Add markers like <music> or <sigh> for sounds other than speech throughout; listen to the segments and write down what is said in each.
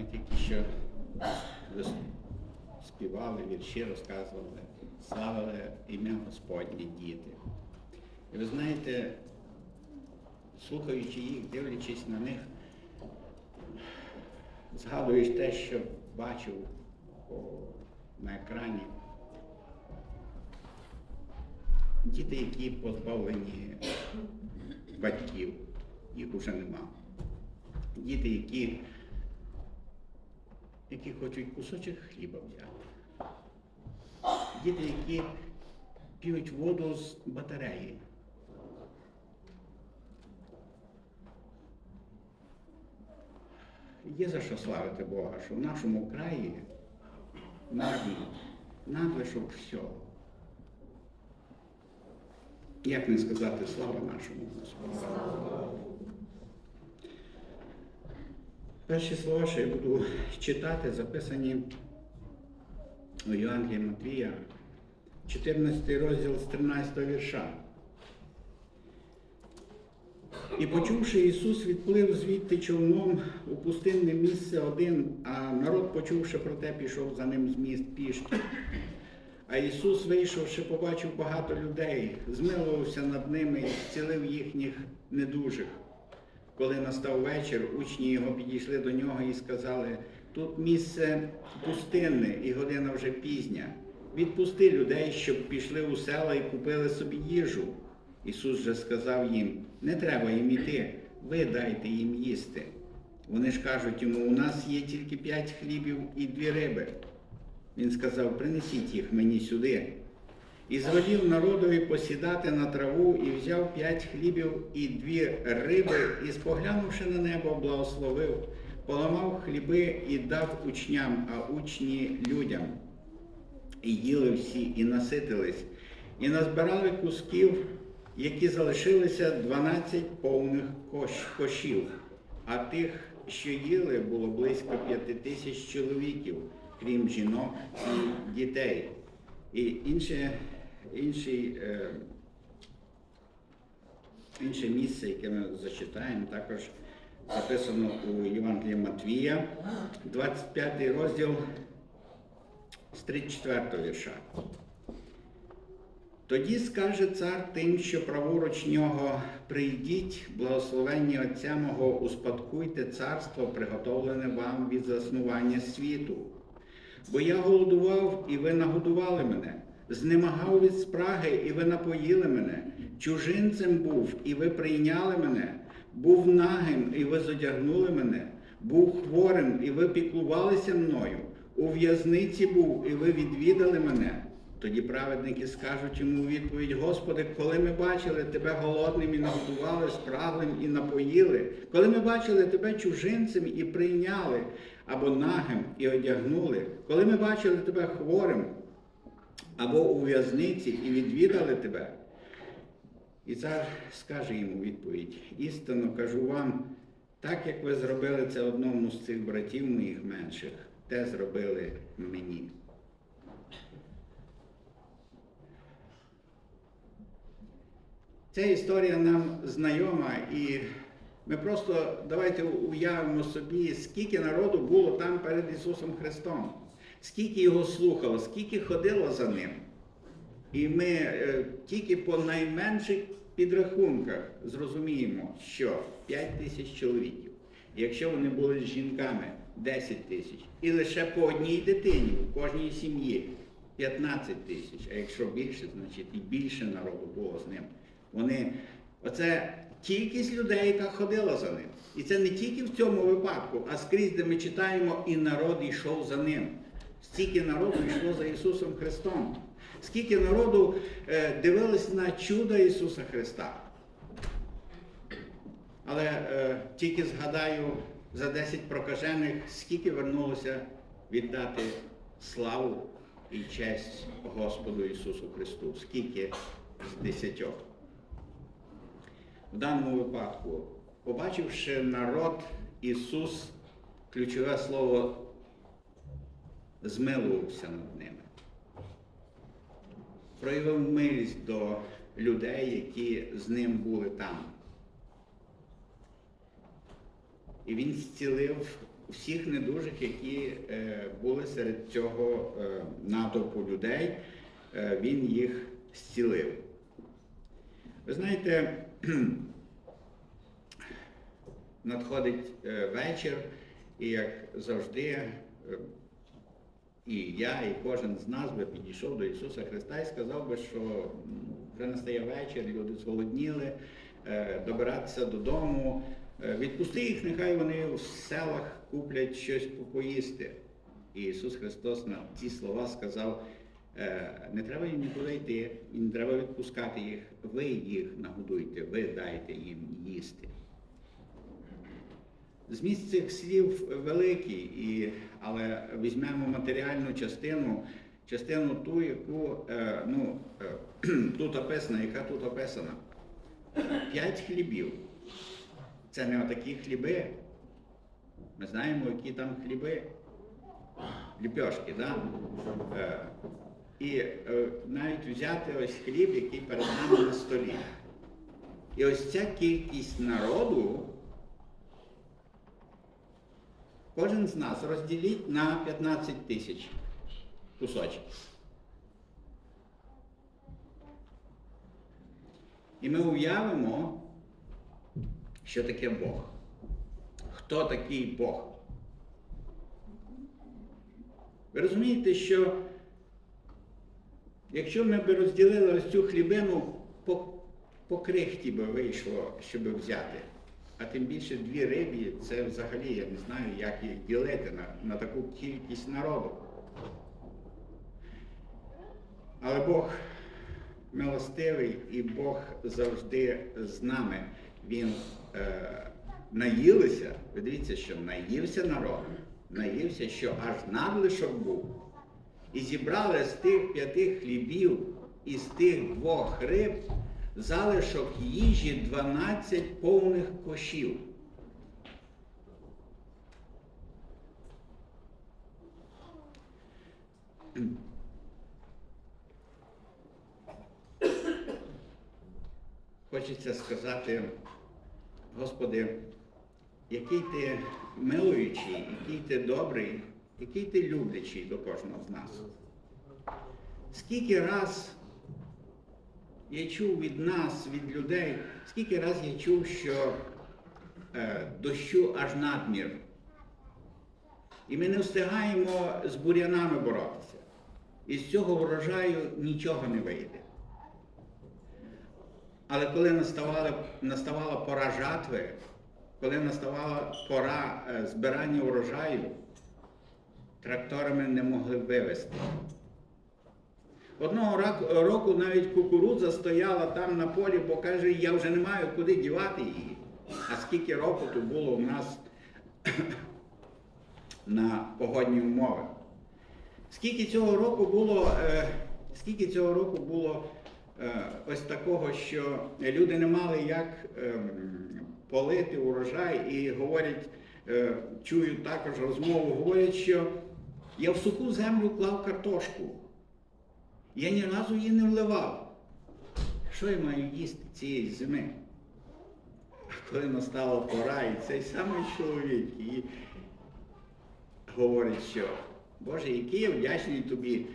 ми тільки що співали, вірші розказували, славили ім'я Господнє діти. І ви знаєте, слухаючи їх, дивлячись на них, згадуєш те, що бачив на екрані. Діти, які позбавлені батьків, їх уже нема. Діти, які, які хочуть кусочок хліба взяти. Діти, які п'ють воду з батареї. Є за що славити Бога, що в нашому краї надлишок, надлишок всього. Як не сказати слава нашому Господу? Перші слова, що я буду читати, записані у Євангелії Матвія, 14 розділ з 13 вірша. І почувши Ісус, відплив звідти човном у пустинне місце один, а народ, почувши про те, пішов за ним з міст пішки. А Ісус, вийшовши, побачив багато людей, змилувався над ними і зцілив їхніх недужих. Коли настав вечір, учні його підійшли до нього і сказали: тут місце пустинне і година вже пізня. Відпусти людей, щоб пішли у села і купили собі їжу. Ісус же сказав їм: не треба їм іти, ви дайте їм їсти. Вони ж кажуть йому, у нас є тільки п'ять хлібів і дві риби. Він сказав, принесіть їх мені сюди. І звелів народові посідати на траву, і взяв п'ять хлібів і дві риби, і, споглянувши на небо, благословив, поламав хліби і дав учням, а учні людям. І їли всі, і наситились, і назбирали кусків, які залишилися 12 повних кош- кошів, а тих, що їли, було близько п'яти тисяч чоловіків, крім жінок і дітей. І інше, інший, е, інше місце, яке ми зачитаємо, також записано у Євангелії Матвія, 25 розділ з 34 вірша. Тоді скаже цар тим, що праворуч нього прийдіть, благословенні Отця мого, успадкуйте царство, приготовлене вам від заснування світу. Бо я голодував, і ви нагодували мене, знемагав від спраги, і ви напоїли мене, чужинцем був, і ви прийняли мене, був нагим, і ви зодягнули мене, був хворим, і ви піклувалися мною, у в'язниці був, і ви відвідали мене. Тоді праведники скажуть йому у відповідь, Господи, коли ми бачили Тебе голодним і нагодували, спраглим і напоїли, коли ми бачили Тебе чужинцем і прийняли, або нагим і одягнули, коли ми бачили Тебе хворим, або у в'язниці і відвідали Тебе. І цар скаже йому відповідь, істинно кажу вам, так як ви зробили це одному з цих братів моїх менших, те зробили мені. Ця історія нам знайома, і ми просто давайте уявимо собі, скільки народу було там перед Ісусом Христом, скільки його слухало, скільки ходило за ним. І ми е, тільки по найменших підрахунках зрозуміємо, що 5 тисяч чоловіків, якщо вони були з жінками 10 тисяч, і лише по одній дитині в кожній сім'ї 15 тисяч, а якщо більше, значить і більше народу було з ним. Вони, оце кількість людей, яка ходила за ним. І це не тільки в цьому випадку, а скрізь, де ми читаємо, і народ йшов за ним. Стільки народу йшло за Ісусом Христом. Скільки народу е, дивились на чудо Ісуса Христа. Але е, тільки згадаю за 10 прокажених, скільки вернулося віддати славу і честь Господу Ісусу Христу. Скільки з десятьох. В даному випадку, побачивши народ, Ісус, ключове слово, змилувався над ними. Проявив милість до людей, які з ним були там. І він зцілив всіх недужих, які е, були серед цього е, натовпу людей, е, він їх зцілив. Ви знаєте, <clears throat> надходить вечір, і як завжди, і я, і кожен з нас би підійшов до Ісуса Христа і сказав би, що вже настає вечір, люди зголодніли, е, добиратися додому. Е, Відпусти їх, нехай вони в селах куплять щось поїсти. І Ісус Христос на ці слова сказав, е, не треба їм нікуди йти, і не треба відпускати їх, ви їх нагодуйте, ви дайте їм їсти. Зміст цих слів великий, і, але візьмемо матеріальну частину, частину ту, яку е, ну, е, <clears throat> тут описана, яка тут описана. П'ять хлібів. Це не отакі хліби. Ми знаємо, які там хліби. Ліпьошки, да? Е, і навіть взяти ось хліб, який перед нами на столі. І ось ця кількість народу. Кожен з нас розділіть на 15 тисяч кусочків. І ми уявимо, що таке Бог. Хто такий Бог? Ви розумієте, що якщо ми б розділили ось цю хлібину, по, по крихті би вийшло, щоб взяти. А тим більше дві рибі, це взагалі я не знаю, як їх ділити на, на таку кількість народу. Але Бог милостивий і Бог завжди з нами. Він е, наїлися, ви дивіться, що наївся народ, наївся, що аж надлишок був. І зібрали з тих п'яти хлібів і з тих двох риб залишок їжі 12 повних кошів. Хочеться сказати, Господи, який ти милуючий, який ти добрий, який ти люблячий до кожного з нас. Скільки раз я чув від нас, від людей, скільки раз я чув, що е, дощу аж надмір. І ми не встигаємо з бур'янами боротися. І з цього врожаю нічого не вийде. Але коли наставала, наставала пора жатви, коли наставала пора е, збирання урожаю, тракторами не могли вивезти. Одного року навіть кукурудза стояла там на полі, бо каже, я вже не маю куди дівати її. А скільки року було у нас <coughs> на погодні умови. Скільки цього року було, е, скільки цього року було е, ось такого, що люди не мали як ем, полити урожай і говорять, е, чую також розмову, говорять, що я в суху землю клав картошку. Я ні разу її не вливав. Що я маю їсти цієї зими? А коли настала пора, і цей самий чоловік і говорить, що Боже, який я вдячний тобі.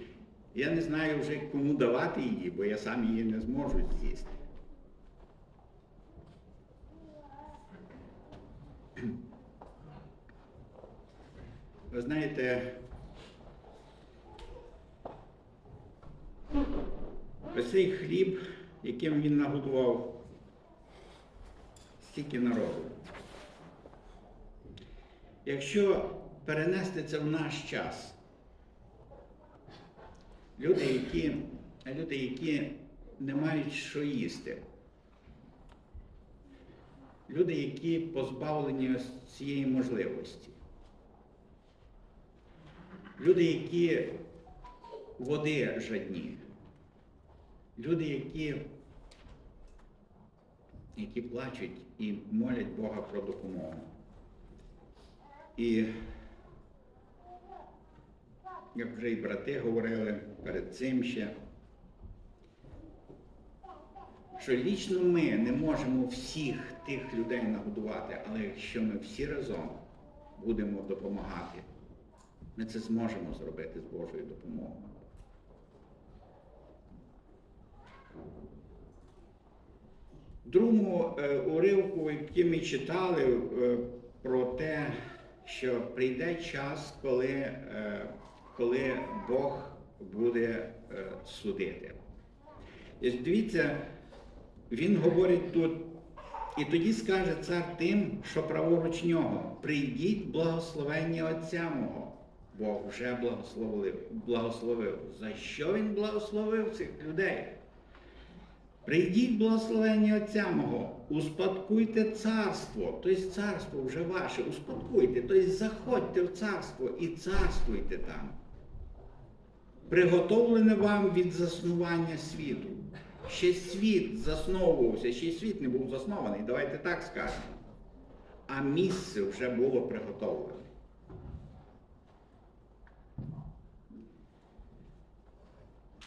Я не знаю вже кому давати її, бо я сам її не зможу з'їсти. Ви знаєте, ось цей хліб, яким він нагодував стільки народу. Якщо перенести це в наш час, люди, які, люди, які не мають що їсти, люди, які позбавлені цієї можливості, люди, які води жадні, люди, які, які плачуть і молять Бога про допомогу. І як вже і брати говорили перед цим ще, що лічно ми не можемо всіх тих людей нагодувати, але якщо ми всі разом будемо допомагати. Ми це зможемо зробити з Божою допомогою. В другому е, уривку, який ми читали е, про те, що прийде час, коли, е, коли Бог буде судити. І дивіться, він говорить тут, і тоді скаже цар тим, що праворуч нього, прийдіть благословення Отця мого. Бог вже благословив. благословив. За що він благословив цих людей? Прийдіть благословення Отця мого, успадкуйте царство, тобто царство вже ваше, успадкуйте, тобто заходьте в царство і царствуйте там. Приготовлене вам від заснування світу. Ще світ засновувався, ще світ не був заснований, давайте так скажемо. А місце вже було приготовлене.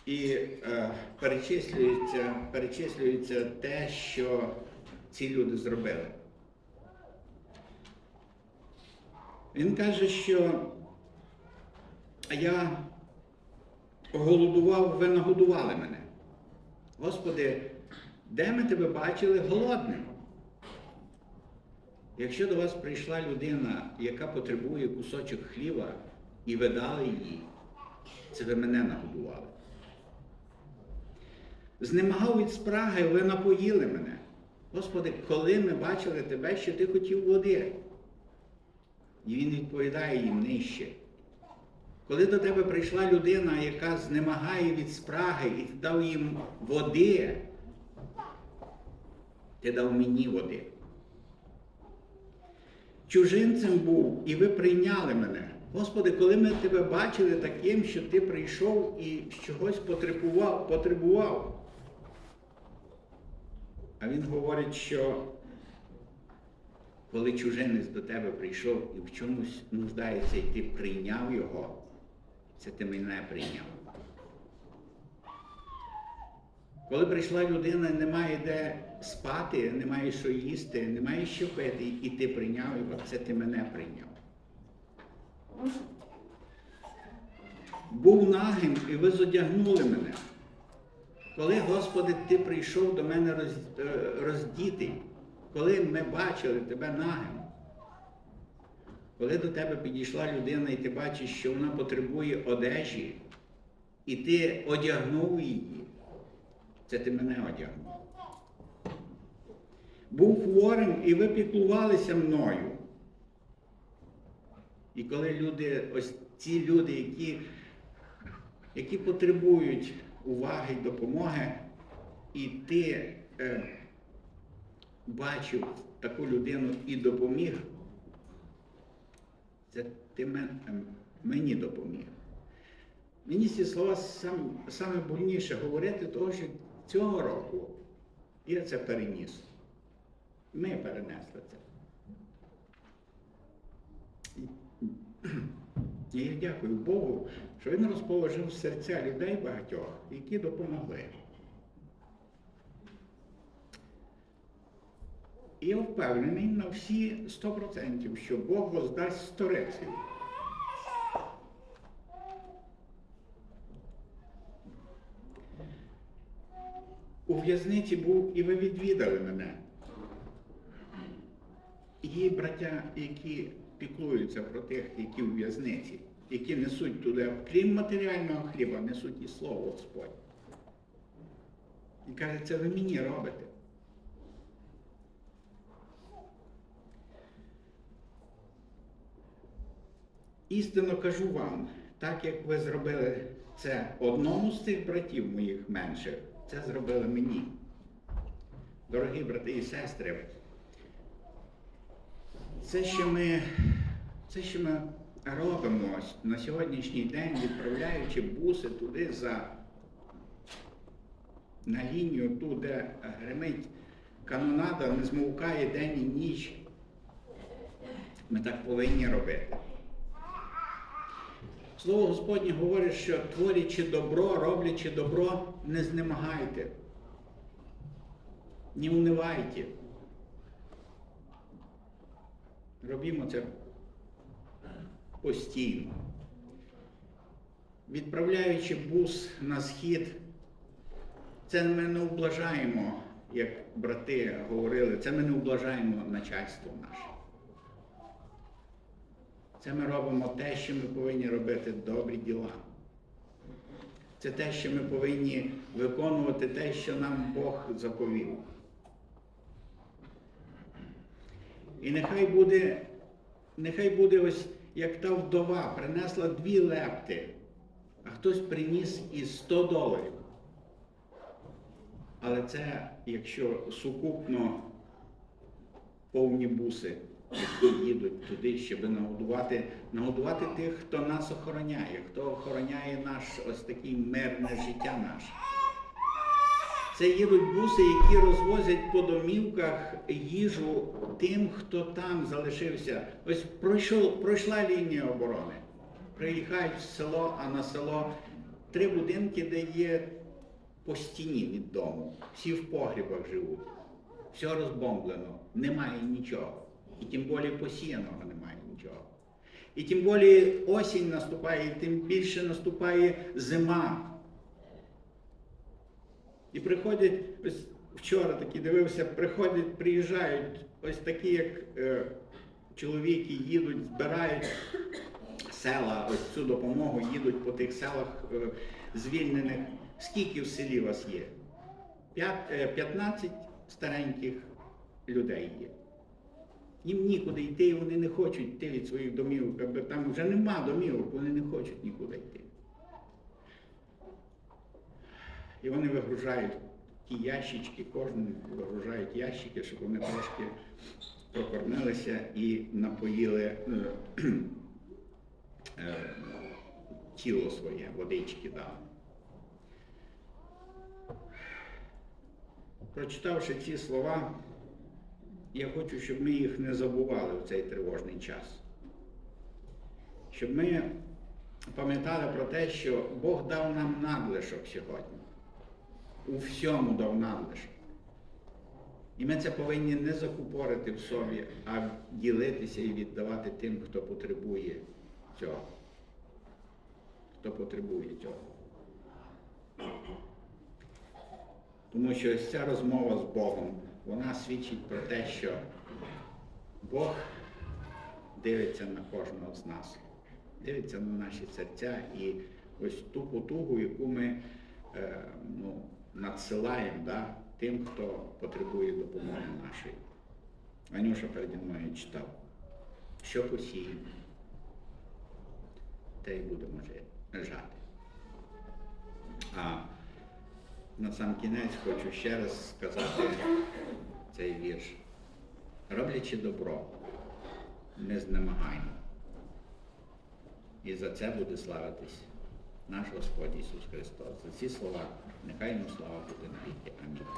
І е, перечислюється, перечислюється те, що ці люди зробили. Він каже, що я голодував, ви нагодували мене. Господи, де ми тебе бачили голодним? Якщо до вас прийшла людина, яка потребує кусочок хліба, і ви дали їй, це ви мене нагодували. Знемагав від спраги, ви напоїли мене. Господи, коли ми бачили тебе, що ти хотів води? І він відповідає їм нижче. Коли до тебе прийшла людина, яка знемагає від спраги, і ти дав їм води, ти дав мені води. Чужинцем був, і ви прийняли мене. Господи, коли ми тебе бачили таким, що ти прийшов і чогось потребував, потребував. А він говорить, що коли чужинець до тебе прийшов і в чомусь нуждається, і ти прийняв його, це ти мене прийняв. Коли прийшла людина, немає де спати, немає що їсти, немає що пити, і ти прийняв його, це ти мене прийняв. Був нагим, і ви зодягнули мене. Коли, Господи, Ти прийшов до мене роз, е, роздітий, коли ми бачили Тебе нагим, коли до тебе підійшла людина і ти бачиш, що вона потребує одежі, і ти одягнув її, це ти мене одягнув. Був хворим і ви піклувалися мною. І коли люди, ось ці люди, які, які потребують уваги й допомоги, і ти е, бачив таку людину і допоміг, це ти мен, е, мені допоміг. Мені ці слова сам, саме больніше говорити, тому що цього року я це переніс. Ми перенесли це. І я дякую Богу, що він розположив серця людей багатьох, які допомогли. І я впевнений на всі 100%, що Бог воздасть сторицею. У в'язниці був і ви відвідали мене. Є браття, які піклуються про тих, які у в'язниці, які несуть туди, крім матеріального хліба, несуть і слово Господь. І каже, це ви мені робите. Істинно кажу вам, так як ви зробили це одному з цих братів моїх менших, це зробили мені. Дорогі брати і сестри, це, що ми, це, що ми робимо на сьогоднішній день, відправляючи буси туди за на лінію ту, де гримить канонада, не змовкає день і ніч. Ми так повинні робити. Слово Господнє говорить, що творячи добро, роблячи добро, не знемагайте, не унивайте. Робімо це постійно. Відправляючи бус на схід, це ми не облажаємо, як брати говорили, це ми не облажаємо начальство наше. Це ми робимо те, що ми повинні робити добрі діла. Це те, що ми повинні виконувати те, що нам Бог заповів. І нехай буде, нехай буде ось як та вдова принесла дві лепти, а хтось приніс і 100 доларів. Але це, якщо сукупно повні буси, які їдуть туди, щоб нагодувати, нагодувати тих, хто нас охороняє, хто охороняє наш ось такий мирне життя наше. Це їдуть буси, які розвозять по домівках їжу тим, хто там залишився. Ось пройшов, пройшла лінія оборони. Приїхають в село, а на село три будинки, де є по стіні від дому. Всі в погрібах живуть. Все розбомблено, немає нічого. І тим більше посіяного немає нічого. І тим більше осінь наступає, і тим більше наступає зима. І приходять, ось вчора такі дивився, приходять, приїжджають ось такі, як е, чоловіки їдуть, збирають села, ось цю допомогу, їдуть по тих селах е, звільнених. Скільки в селі вас є? П'ят- е, 15 стареньких людей є. Їм нікуди йти, і вони не хочуть йти від своїх домівок, там вже нема домівок, вони не хочуть нікуди йти. І вони вигружають ті ящички, кожен вигружають ящики, щоб вони трошки прокормилися і напоїли е, <clears throat> е, тіло своє, водички дали. Прочитавши ці слова, я хочу, щоб ми їх не забували в цей тривожний час. Щоб ми пам'ятали про те, що Бог дав нам надлишок сьогодні. У всьому дав надлишок. І ми це повинні не закупорити в собі, а ділитися і віддавати тим, хто потребує цього. Хто потребує цього. Тому що ось ця розмова з Богом, вона свідчить про те, що Бог дивиться на кожного з нас, дивиться на наші серця і ось ту потугу, яку ми е, ну, надсилаємо да, тим, хто потребує допомоги нашої. Анюша переді мною читав, що посіємо, те й будемо жати. А на сам кінець хочу ще раз сказати цей вірш. Роблячи добро, не знемагаємо. І за це буде славитись наш Господь Ісус Христос. За ці слова нехай йому слава буде навіки. Амінь.